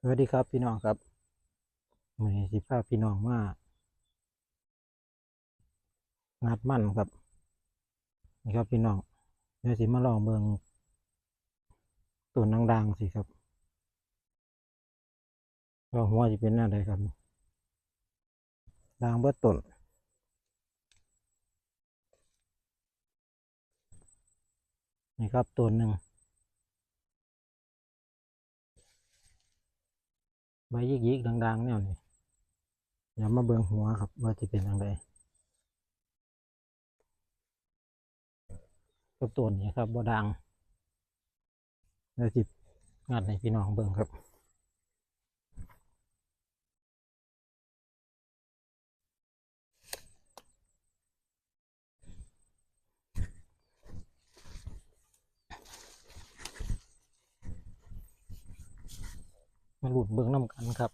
สวัสดีครับพี่น้องครับมือนี้สิพาพพี่น้องมางัดมั่นครับ นี่ครับพี่น้องเดี๋ยวสิมาลองเมืองต้นดังๆสิครับว่าหัวจะเป็นหน้าใดครับด่างเบิดต้นนี่ครับต้นหนึ่ง ใบยิกยิกๆดังๆแนวนี้อย่ามาเบิ่งหัวครับว่าจะเป็นยังไงกับต้นนี้ครับบ่ดังแล้วจิบงัดในพี่น้องเบิ่งครับ มาหลุดเบิ่งน้ำกันครับ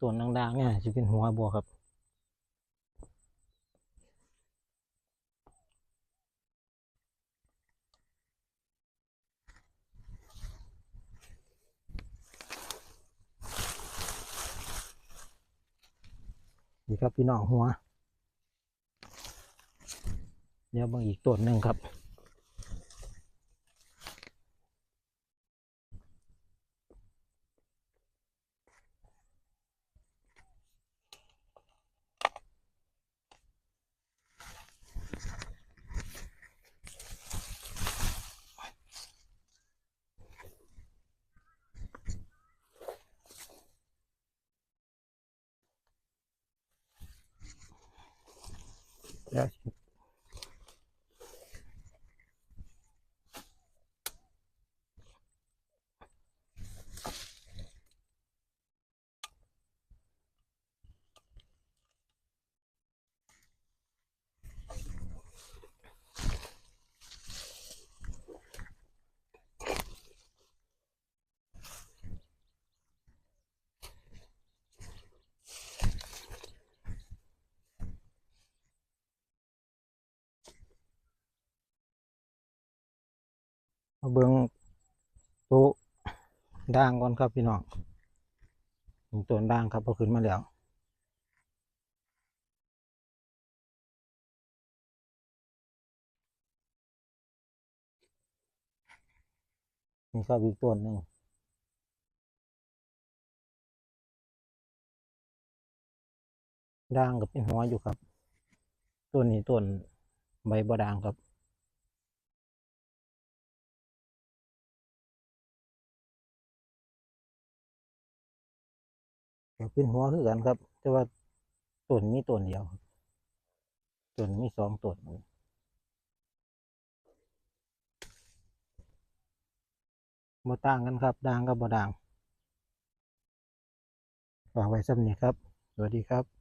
ต้นดังๆเนี่ยจะเป็นหัวบัวครับนี่ครับพี่น้องหัว เดี๋ยวบางอีกต้นหนึ่งครับ เมาเบิ่งต๊ะด่างก่อนครับพี่น้องมีต้นด่างครับพอขึ้นมาแล้วนี่ครับอีกต้นหนึ่งด่างกับเป็นหัวอยู่ครับต้นนี้ต้นใบบด่างครับ ก็เป็นหัวคือกันครับ แต่ว่าต้นมีต้นเดียวต้นมีสองต้นบ่ต่างกันครับด่างกับบ่ด่างฝากไว้สำนี้ครับ สวัสดีครับ